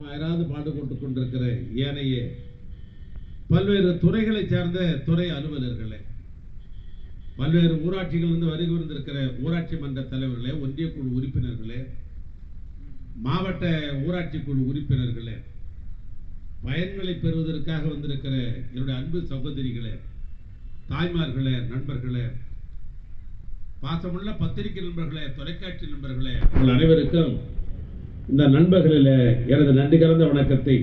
அயராது பாடுபட்டு கொண்டிருக்கிற ஏனைய பல்வேறு துறைகளை சார்ந்த துறை அலுவலர்களே பல்வேறு ஊராட்சிகளிலிருந்து வருகை வந்திருக்கிற ஊராட்சி மன்ற தலைவர்களே ஒன்றிய குழு உறுப்பினர்களே மாவட்ட ஊராட்சி குழு உறுப்பினர்களே பயன்களை பெறுவதற்காக வந்திருக்கிற என்னுடைய அன்பு சகோதரிகளே தாய்மார்களே நண்பர்களே பாசமுள்ள பத்திரிகை நண்பர்களே தொலைக்காட்சி நண்பர்களே உங்கள் அனைவருக்கும் இந்த நண்பர்களில் எனது நன்றி கலந்த வணக்கத்தை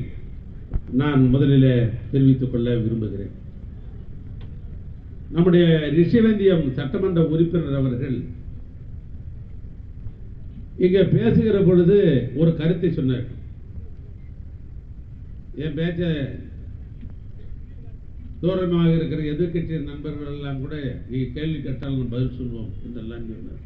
நான் முதலில் தெரிவித்துக் கொள்ள விரும்புகிறேன். நம்முடைய ரிஷிவேந்தியம் சட்டமன்ற உறுப்பினர் அவர்கள் இங்க பேசுகிற பொழுது ஒரு கருத்தை சொன்னார். என் பேச்ச தூரமாக இருக்கிற எதிர்கட்சியின் நண்பர்கள் எல்லாம் கூட நீ கேள்வி கேட்டால் நம்ம பதில் சொல்வோம் என்றெல்லாம் சொன்னார்.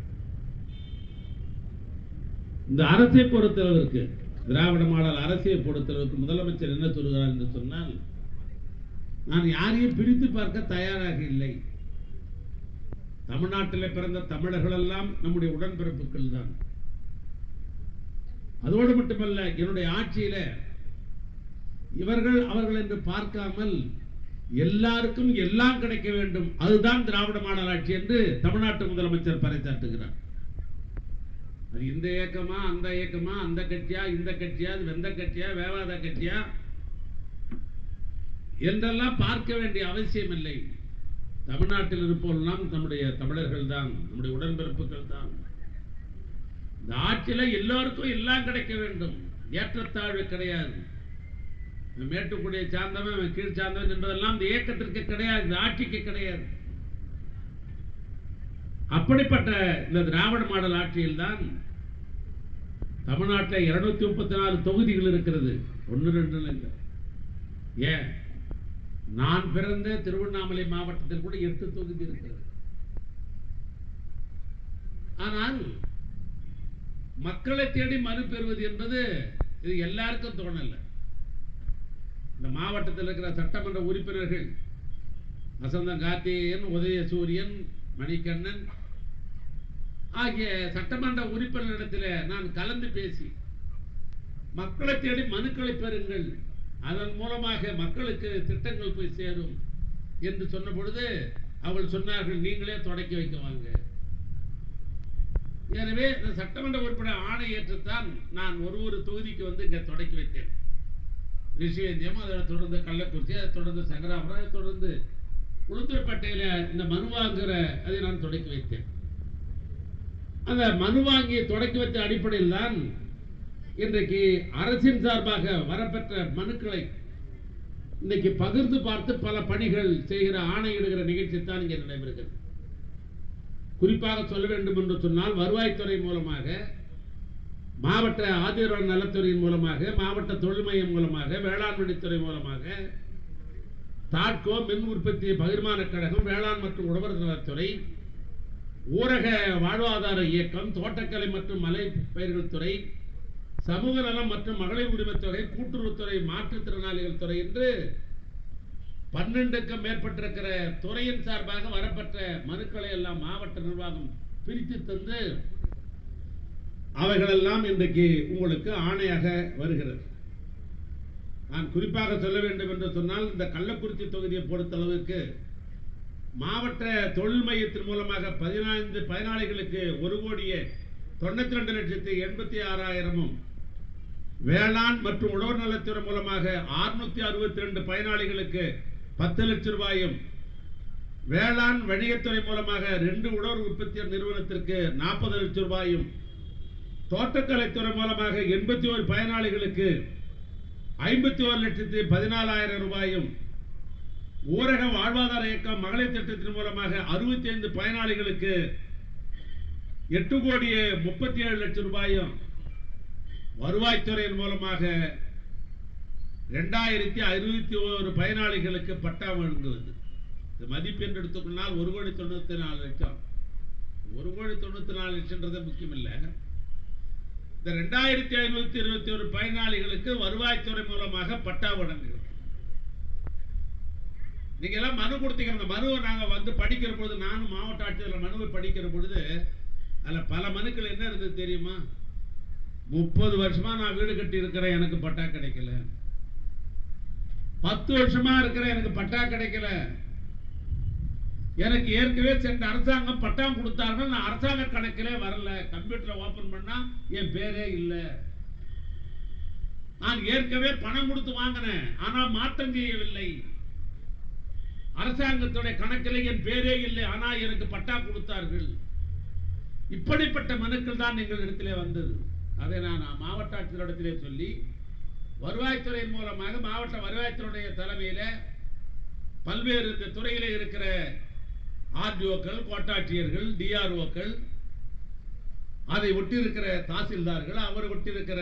இந்த அரசை பொறுத்தளவிற்கு திராவிட மாடல் அரசியை பொறுத்தளவுக்கு முதலமைச்சர் என்ன சொல்கிறார் என்று சொன்னால் நான் யாரையும் பிரித்து பார்க்க தயாராக இல்லை. தமிழ்நாட்டில் பிறந்த தமிழர்கள் எல்லாம் நம்முடைய உடன்பிறப்புகள் தான். அதோடு மட்டுமல்ல என்னுடைய ஆட்சியில இவர்கள் அவர்கள் என்று பார்க்காமல் எல்லாருக்கும் எல்லாம் கிடைக்க வேண்டும். அதுதான் திராவிட மாடல் ஆட்சி என்று தமிழ்நாட்டு முதலமைச்சர் பறைசாட்டுகிறார் அது இந்த இயக்கமா அந்த இயக்கமா அந்த கட்சியா இந்த கட்சியா வெந்த கட்சியா வேவாத கட்சியா? என்றெல்லாம் பார்க்க வேண்டிய அவசியம் இல்லை தமிழ்நாட்டில் இருப்போம்லாம் நம்முடைய தமிழர்கள் தான் நம்முடைய உடன்பிறப்புகள் தான். இந்த ஆட்சியில் எல்லோருக்கும் எல்லாம் கிடைக்க வேண்டும். ஏற்றத்தாழ்வு கிடையாது. இவன் மேட்டுக்குடியை சார்ந்தவன் கீழ் சார்ந்தவன் என்பதெல்லாம் இந்த இயக்கத்திற்கு கிடையாது இந்த ஆட்சிக்கு கிடையாது. அப்படிப்பட்ட இந்த திராவிட மாடல் ஆட்சியில் தான் தமிழ்நாட்டில் இருநூத்தி முப்பத்தி நாலு தொகுதிகள் இருக்கிறது. ஒன்று ரெண்டு இல்லை. ஏன்? நான் பிறந்த திருவண்ணாமலை மாவட்டத்தில் கூட எட்டு தொகுதி இருக்கிறது. ஆனால் மக்களை தேடி மனு பெறுவது என்பது இது எல்லாருக்கும் தோணல இந்த மாவட்டத்தில் இருக்கிற சட்டமன்ற உறுப்பினர்கள் வசந்தன் கார்த்திகேயன் உதயசூரியன் மணிகண்ணன் ஆகிய சட்டமன்ற உறுப்பினரிடத்தில் நான் கலந்து பேசி மக்களை தேடி மனுக்களை பெறுங்கள். அதன் மூலமாக மக்களுக்கு திட்டங்கள் போய் சேரும் என்று சொன்ன பொழுது அவள் சொன்னார்கள் நீங்களே தொடக்கி வைக்க வாங்க. எனவே இந்த சட்டமன்ற உறுப்பினர் ஆணை ஏற்றுத்தான் நான் ஒரு ஒரு தொகுதிக்கு வந்து இங்கே தொடக்கி வைத்தேன். ரிஷிவேந்தியம் அதை தொடர்ந்து கள்ளக்குறிச்சி அதை தொடர்ந்து சங்கராபுரம் அதை தொடர்ந்து உளுந்தூர்பேட்டையில இந்த மனுவாங்கிற அதை நான் தொடக்கி வைத்தேன். அந்த மனு வாங்கி தொடக்கி வைத்த அடிப்படையில் தான் இன்றைக்கு அரசின் சார்பாக வரப்பெற்ற மனுக்களை இன்னைக்கு பகிர்ந்து பார்த்து பல பணிகள் செய்கிற ஆணையிடுகிற நிகழ்ச்சி தான் இங்கே நடைபெறுகிறது. குறிப்பாக சொல்ல வேண்டும் என்று சொன்னால் வருவாய்த்துறை மூலமாக மாவட்ட ஆதிர நலத்துறையின் மூலமாக மாவட்ட தொழில் மையம் மூலமாக வேளாண்மைத்துறை மூலமாக தாட்கோ மின் உற்பத்தி பகிர்மான கழகம் வேளாண் மற்றும் உழவர் நலத்துறை ஊரக வாழ்வாதார இயக்கம் தோட்டக்கலை மற்றும் மலை பயிர்கள் துறை சமூக நலம் மற்றும் மகளிர் உரிமைத்துறை கூட்டுறவுத்துறை மாற்றுத்திறனாளிகள் துறை என்று பன்னெண்டுக்கும் மேற்பட்டிருக்கிற துறையின் சார்பாக வரப்பட்ட மனுக்களை எல்லாம் மாவட்ட நிர்வாகம் பிரித்து தந்து அவைகளெல்லாம் இன்றைக்கு உங்களுக்கு ஆணையாக வருகிறது. நான் குறிப்பாக சொல்ல வேண்டும் என்று சொன்னால் இந்த கள்ளக்குறிச்சி தொகுதியை பொறுத்தளவுக்கு மாவட்ட தொழில் மையத்தின் மூலமாக பதினைந்து பயனாளிகளுக்கு ஒரு கோடியே தொண்ணூத்தி ரெண்டு லட்சத்தி எண்பத்தி ஆறாயிரமும் வேளாண் மற்றும் உழவர் நலத்துறை மூலமாக அறுநூத்தி அறுபத்தி ரெண்டு பயனாளிகளுக்கு பத்து லட்சம் ரூபாயும் வேளாண் வணிகத்துறை மூலமாக ரெண்டு உழவர் உற்பத்தி நிறுவனத்திற்கு நாற்பது லட்சம் ரூபாயும் தோட்டக்கலைத்துறை மூலமாக எண்பத்தி ஒரு பயனாளிகளுக்கு ஐம்பத்தி ஒரு லட்சத்தி பதினாலாயிரம் ரூபாயும் ஊரக வாழ்வாதார இயக்கம் மகளிர் திட்டத்தின் மூலமாக அறுபத்தி ஐந்து பயனாளிகளுக்கு எட்டு கோடி முப்பத்தி ஏழு லட்சம் ரூபாயும் வருவாய்த்துறையின் மூலமாக இரண்டாயிரத்தி அறுபத்தி ஒரு பயனாளிகளுக்கு பட்டா வழங்குவது இந்த மதிப்பெண் எடுத்துக்கொண்டால் ஒரு கோடி தொண்ணூத்தி நாலு லட்சம். ஒரு கோடி தொண்ணூத்தி நாலு லட்சம்ன்றது முக்கியம் இல்லை இந்த ரெண்டாயிரத்தி ஐநூத்தி இருபத்தி ஒரு பயனாளிகளுக்கு வருவாய்த்துறை மூலமாக பட்டா வழங்குகிறது நீங்கள் எல்லாம் மனு கொடுத்தீங்க அந்த மனுவை நாங்கள் வந்து படிக்கிற பொழுது நானும் மாவட்ட ஆட்சியர் மனுவை படிக்கிற பொழுது அதில் பல மனுக்கள் என்ன இருந்தது தெரியுமா? முப்பது வருஷமா நான் வீடு கட்டி இருக்கிறேன் எனக்கு பட்டா கிடைக்கல. பத்து வருஷமா இருக்கிறேன் எனக்கு பட்டா கிடைக்கல. எனக்கு ஏற்கனவே சென்ற அரசாங்கம் பட்டா கொடுத்தார்கள் நான் அரசாங்க கணக்கிலே வரல. கம்ப்யூட்டரை ஓப்பன் பண்ணா என் பேரே இல்லை. நான் ஏற்கனவே பணம் கொடுத்து வாங்கினேன் ஆனால் மாற்றம் செய்யவில்லை. அரசாங்கத்துடைய கணக்கில் என் பேரே இல்லை ஆனா எனக்கு பட்டா கொடுத்தார்கள். இப்படிப்பட்ட மனுக்கள் தான் எங்கள் இடத்திலே வந்தது. அதை நான் மாவட்ட ஆட்சியரிடத்திலே சொல்லி வருவாய்த்துறை மூலமாக மாவட்ட வருவாய்த்துறையுடைய தலைமையில பல்வேறு இந்த துறையில் இருக்கிற ஆர்டிஓக்கள் கோட்டாட்சியர்கள் டிஆர்ஓக்கள் அதை ஒட்டியிருக்கிற தாசில்தார்கள் அவர் ஒட்டியிருக்கிற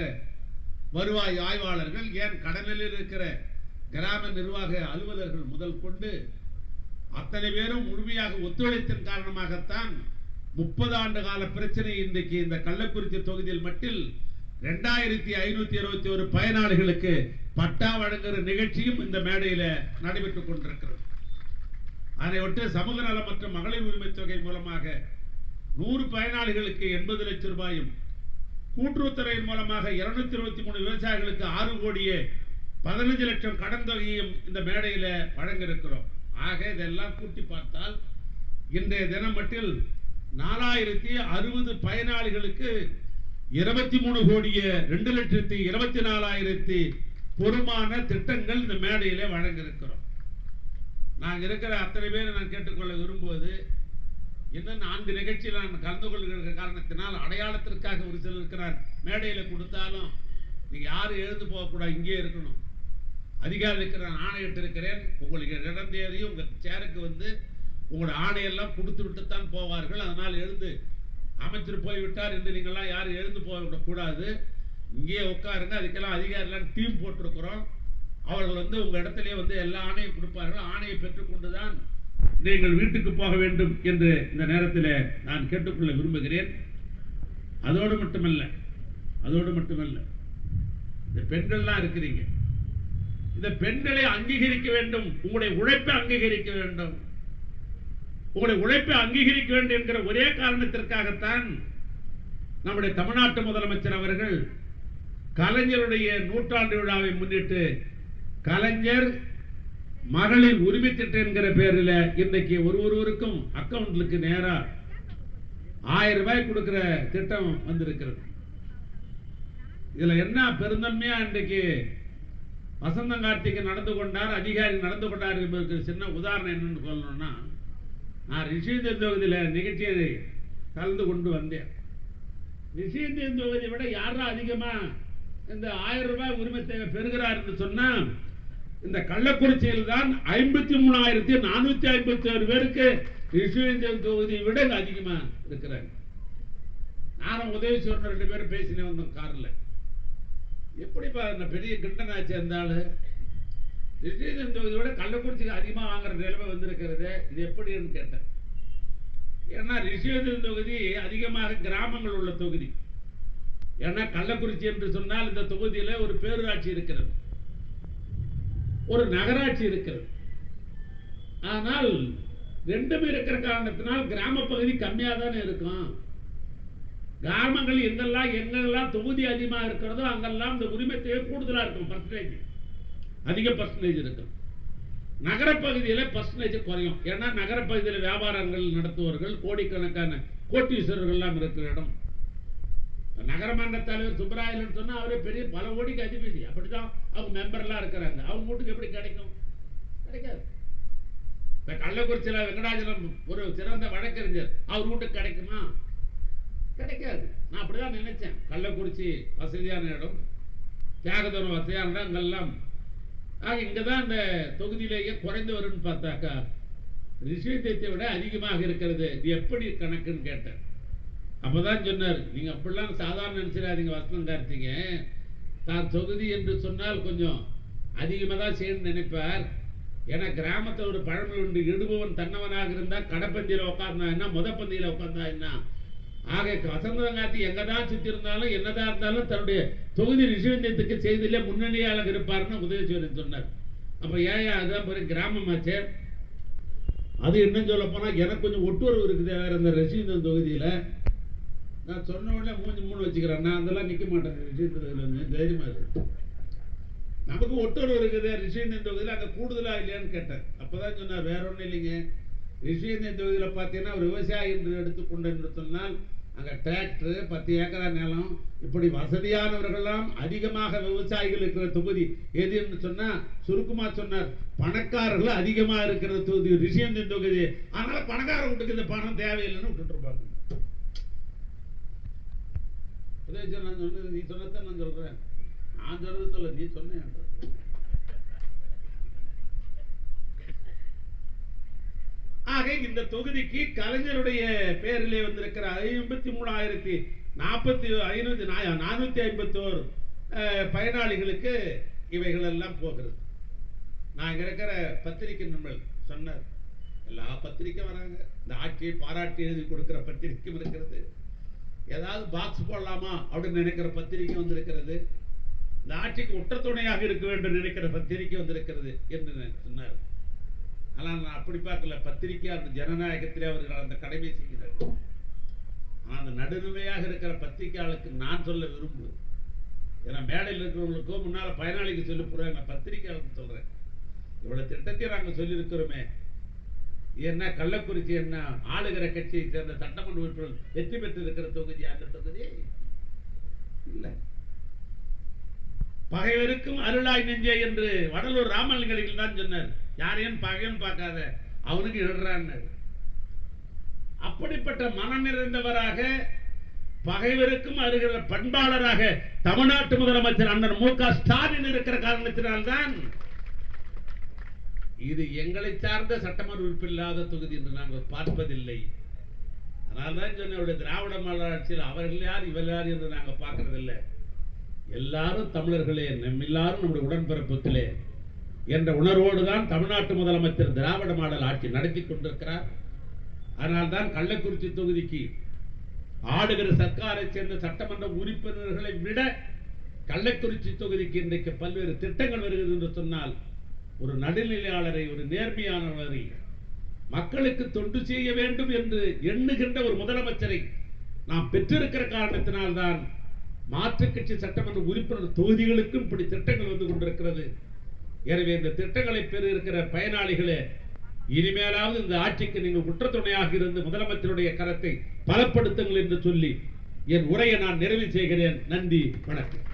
வருவாய் ஆய்வாளர்கள் ஏன் கடனில் இருக்கிற கிராம நிர்வாக அலுவலர்கள் முதல் கொண்டு அத்தனை பேரும் முழுமையாக ஒத்துழைத்தின் காரணமாகத்தான் முப்பது ஆண்டு கால பிரச்சனை இன்றைக்கு இந்த கள்ளக்குறிச்சி தொகுதியில் மட்டில் ரெண்டாயிரத்தி ஐநூத்தி இருபத்தி ஒரு பயனாளிகளுக்கு பட்டா வழங்குகிற நிகழ்ச்சியும் இந்த மேடையில நடைபெற்றுக் கொண்டிருக்கிறது. அதை ஒட்டு சமூக நலம் மற்றும் மகளிர் உரிமை தொகை மூலமாக நூறு பயனாளிகளுக்கு எண்பது லட்சம் ரூபாயும் கூட்டுறவுத்துறையின் மூலமாக இருநூத்தி இருபத்தி மூணு விவசாயிகளுக்கு ஆறு கோடியே பதினஞ்சு லட்சம் கடன் தொகையும் இந்த மேடையில வழங்க இருக்கிறோம் ஆக இதெல்லாம் கூட்டி பார்த்தால் இன்றைய தினம் மட்டில் நாலாயிரத்தி அறுபது பயனாளிகளுக்கு இருபத்தி மூணு கோடியே ரெண்டு லட்சத்தி இருபத்தி நாலாயிரத்தி பொறுமான திட்டங்கள் இந்த மேடையிலே வழங்க இருக்கிறோம் இருக்கிற அத்தனை பேரை நான் கேட்டுக்கொள்ள விரும்புவது இன்னும் நான்கு நிகழ்ச்சியில் நான் கலந்து கொள்கிற காரணத்தினால் அடையாளத்திற்காக ஒரு சிலர் இருக்கிறார். மேடையில் கொடுத்தாலும் நீங்கள் யாரும் எழுந்து போகக்கூடாது இங்கே இருக்கணும். அதிகாரிகளுக்கு நான் ஆணையிட்டு இருக்கிறேன். உங்களுக்கு இடம் தேதி உங்கள் சேருக்கு வந்து உங்களோட ஆணையெல்லாம் கொடுத்து விட்டு தான் போவார்கள். அதனால் எழுந்து அமைச்சர் போய்விட்டார் என்று நீங்கள்லாம் யாரும் எழுந்து போகக்கூடாது. இங்கேயே உட்காருங்க. அதுக்கெல்லாம் அதிகாரிலாம் டீம் போட்டிருக்கிறோம். அவர்கள் வந்து உங்கள் இடத்திலே வந்து எல்லா ஆணையும் கொடுப்பார்கள். ஆணையை பெற்றுக்கொண்டு தான் நீங்கள் வீட்டுக்கு போக வேண்டும் என்று இந்த நேரத்தில் நான் கேட்டுக்கொள்ள விரும்புகிறேன். அதோடு மட்டுமல்ல அதோடு மட்டுமல்ல இந்த பெண்கள்லாம் இருக்கிறீங்க. இந்த பெண்களை அங்கீகரிக்க வேண்டும். உங்களுடைய உழைப்பை அங்கீகரிக்க வேண்டும். உங்களுடைய உழைப்பை அங்கீகரிக்க வேண்டும் என்கிற ஒரே காரணத்திற்காகத்தான் நம்முடைய தமிழ்நாட்டு முதலமைச்சர் அவர்கள் கலைஞருடைய நூற்றாண்டு விழாவை முன்னிட்டு கலைஞர் மகளிர் உரிமை திட்டம் என்கிற பேரில் இன்னைக்கு ஒரு ஒருவருக்கும் அக்கௌண்ட்லுக்கு நேரா ஆயிரம் ரூபாய் கொடுக்கிற திட்டம் வந்திருக்கிறது. இதுல என்ன பெருந்தன்மையா இன்றைக்கு வசந்தம் கார்த்திகை நடந்து கொண்டார் அதிகாரி நடந்து கொண்டார் என்பதற்கு சின்ன உதாரணம் என்னன்னு சொல்லணும்னா நான் ரிஷிந்தர் தொகுதியில் நிகழ்ச்சியை கலந்து கொண்டு வந்தேன். ரிஷிந்தர் தொகுதியை விட யாரா அதிகமா இந்த ஆயிரம் ரூபாய் உரிமை தேவை பெறுகிறார் என்று சொன்னால் இந்த கள்ளக்குறிச்சியில் தான் ஐம்பத்தி மூணாயிரத்தி நானூத்தி ஐம்பத்தி ஆறு பேருக்கு ரிஷிவேந்திரன் தொகுதியை விட இங்கே அதிகமாக இருக்கிறாங்க. நானும் உதவி சொல்ற ரெண்டு பேரும் பேசினே வந்தோம் காரில். எப்படிப்பா இந்த பெரிய கிண்டனாச்சு இருந்தாலும் ஆளு ரிஷிவேந்திரன் கள்ளக்குறிச்சிக்கு அதிகமாக வாங்குற நிலைமை வந்திருக்கிறது இது எப்படின்னு கேட்டேன். ஏன்னா ரிஷிவேந்திரன் தொகுதி அதிகமாக கிராமங்கள் உள்ள தொகுதி. ஏன்னா கள்ளக்குறிச்சி என்று சொன்னால் இந்த தொகுதியில் ஒரு பேரூராட்சி இருக்கிறது. ஒரு நகராட்சி இருக்கிறது. ஆனால் ரெண்டும் இருக்கிற காரணத்தினால் கிராம பகுதி கம்மியா தானே இருக்கும். கிராமங்கள் எங்கெல்லாம் எங்கெல்லாம் தொகுதி அதிகமா இருக்கிறதோ அங்கெல்லாம் இந்த உரிமை தேவை கூடுதலா இருக்கும் பர்சன்டேஜ் அதிக பர்சன்டேஜ் இருக்கும். நகரப்பகுதியில பர்சன்டேஜ் குறையும். ஏன்னா நகரப்பகுதியில் வியாபாரங்கள் நடத்துவர்கள் கோடிக்கணக்கான கோட்டீஸ்வரர்கள் எல்லாம் இருக்கிற இடம். நகரமன்ற தலைவர் சுப்பராயலன் சொன்னா அவரே பெரிய பல கோடிக்கு அதிபதி. அப்படிதான் அவங்க மெம்பர் எல்லாம் இருக்கிறாங்க. அவங்க வீட்டுக்கு எப்படி கிடைக்கும்? கிடைக்காது. இப்ப கள்ளக்குறிச்சியில வெங்கடாஜலம் ஒரு சிறந்த வழக்கறிஞர். அவர் வீட்டுக்கு கிடைக்குமா? அப்படிதான் நினைச்சேன். கள்ளக்குறிச்சி வசதியான இடம். தியாகதூரம் வசதியான இடம் அங்கெல்லாம். ஆக இங்கதான் இந்த தொகுதியிலேயே குறைந்து வரும்னு பார்த்தாக்கா ரிஷியத்தை விட அதிகமாக இருக்கிறது. இது எப்படி கணக்குன்னு கேட்டேன். அப்பதான் சொன்னார் நீங்க அப்படிலாம் சாதாரண நினச்சிடாதீங்க வசனம் கார்த்திங்க தான் தொகுதி என்று சொன்னால் கொஞ்சம் அதிகமாக தான் செய்யணும்னு நினைப்பார். ஏன்னா கிராமத்துல ஒரு பழமொழி உண்டு. இடுபவன் தன்னவனாக இருந்தால் கடைப்பந்தியில உட்கார்ந்தா என்ன முத பந்தியில் உட்கார்ந்தா என்ன? ஆக வசந்தம் கார்த்தி எங்கதான் சுத்தி இருந்தாலும் என்னதான் இருந்தாலும் தன்னுடைய தொகுதி ரிஷிவந்தியத்துக்கு செய்தியிலே முன்னணியாளர் இருப்பாருன்னு உதயசூரியன் சொன்னார். அப்ப ஏன் அதான் பெரிய கிராமமாச்சே? அது என்னன்னு சொல்ல போனா எனக்கு கொஞ்சம் ஒட்டுறவு இருக்குது வேற அந்த ரசீந்தன் தொகுதியில. நான் சொன்ன உடனே மூஞ்சி மூணு வச்சுக்கிறேன். நான் அதெல்லாம் நிக்க மாட்டேன் விஷயத்துல தைரியமா இருக்கு. நமக்கு ஒட்டுறவு இருக்குது ரிஷியந்தியன் தொகுதியில் அங்கே கூடுதலா இல்லையான்னு கேட்டேன். அப்பதான் சொன்னார் வேற ஒன்றும் இல்லைங்க. ரிஷியந்தியன் தொகுதியில் பார்த்தீங்கன்னா ஒரு விவசாயி என்று எடுத்துக்கொண்டு என்று சொன்னால் அங்கே டிராக்டர் பத்து ஏக்கரா நிலம் இப்படி வசதியானவர்கள்லாம் அதிகமாக விவசாயிகள் இருக்கிற தொகுதி. எது என்று சொன்னா சுருக்குமா சொன்னார் பணக்காரர்கள் அதிகமா இருக்கிற தொகுதி. ரிஷியந்தின் தொகுதி. அதனால பணக்காரங்களுக்கு வீட்டுக்கு இந்த பணம் தேவையில்லைன்னு விட்டுட்டு இருப்பாங்க. நான் சொன்னது நீ சொன்னதான் நான் சொல்றேன். நான் சொல்கிறது சொல்ல நீ சொன்னேன் ஆக இந்த தொகுதிக்கு கலைஞருடைய பேரிலே வந்திருக்கிற ஐம்பத்தி மூணாயிரத்தி நாற்பத்தி ஐநூத்தி நானூத்தி ஐம்பத்தோரு பயனாளிகளுக்கு இவைகள் எல்லாம் போகிறது. நான் இங்க இருக்கிற பத்திரிகை நண்பர்கள் சொன்னார் எல்லா பத்திரிக்கை வராங்க. இந்த ஆட்சியை பாராட்டி எழுதி கொடுக்கிற பத்திரிக்கையும் இருக்கிறது. ஏதாவது பாக்ஸ் போடலாமா? அப்படின்னு நினைக்கிற பத்திரிக்கை வந்திருக்கிறது. இந்த ஆட்சிக்கு உற்ற துணையாக இருக்க வேண்டும் நினைக்கிற பத்திரிக்கை வந்திருக்கிறது என்று சொன்னார். ஆனால் நான் அப்படி பார்க்கல. பத்திரிக்கை அந்த ஜனநாயகத்திலே அவர்கள் அந்த கடமை செய்கிறார். ஆனால் அந்த நடுநிலையாக இருக்கிற பத்திரிகையாளருக்கு நான் சொல்ல விரும்புவது ஏன்னா மேடையில் இருக்கிறவங்களுக்கோ முன்னால் பயனாளிக்கு சொல்லி போகிறேன் நான் பத்திரிகையாளருக்கு சொல்கிறேன் இவ்வளோ திட்டத்தை நாங்கள் சொல்லியிருக்கிறோமே. என்ன கள்ளக்குறிச்சி என்ன ஆளுகிற கட்சியை சேர்ந்த சட்டமன்ற உறுப்பினர் வெற்றி பெற்று இருக்கிற தொகுதி அந்த தொகுதி? இல்லை. பகைவருக்கும் அருளாய் நெஞ்சே என்று வடலூர் ராமலிங்கடிகள் தான் சொன்னார். யாரையும் பகையும் பார்க்காத அவனுக்கு இடுறான்னு அப்படிப்பட்ட மனம் நிறைந்தவராக பகைவருக்கும் அருகிற பண்பாளராக தமிழ்நாட்டு முதலமைச்சர் அண்ணன் மு க ஸ்டாலின் இருக்கிற காரணத்தினால்தான் இது எங்களை சார்ந்த சட்டமன்ற உறுப்பு இல்லாத தொகுதி என்று நாங்கள் பார்ப்பதில்லை. அதனால்தான் சொன்ன திராவிட மாடல் ஆட்சியில் அவர்கள் யார் இவர் யார் என்று நாங்கள் பார்க்கறதில்லை. எல்லாரும் தமிழர்களே நம்ம எல்லாரும் நம்முடைய உடன்பிறப்புகளே என்ற உணர்வோடு தான் தமிழ்நாட்டு முதலமைச்சர் திராவிட மாடல் ஆட்சி நடத்தி கொண்டிருக்கிறார். அதனால்தான் கள்ளக்குறிச்சி தொகுதிக்கு ஆளுகிற சர்க்காரை சேர்ந்த சட்டமன்ற உறுப்பினர்களை விட கள்ளக்குறிச்சி தொகுதிக்கு இன்றைக்கு பல்வேறு திட்டங்கள் வருகிறது என்று சொன்னால் ஒரு நடுநிலையாளரை ஒரு நேர்மையானவரை மக்களுக்கு தொண்டு செய்ய வேண்டும் என்று எண்ணுகின்ற ஒரு முதலமைச்சரை நாம் பெற்றிருக்கிற காரணத்தினால்தான் மாற்றுக் கட்சி சட்டமன்ற உறுப்பினர் தொகுதிகளுக்கும் இப்படி திட்டங்கள் வந்து கொண்டிருக்கிறது. எனவே இந்த திட்டங்களை பெற இருக்கிற பயனாளிகளே இனிமேலாவது இந்த ஆட்சிக்கு நீங்கள் குற்றத்துணையாக இருந்து முதலமைச்சருடைய கரத்தை பலப்படுத்துங்கள் என்று சொல்லி என் உரையை நான் நிறைவு செய்கிறேன். நன்றி வணக்கம்.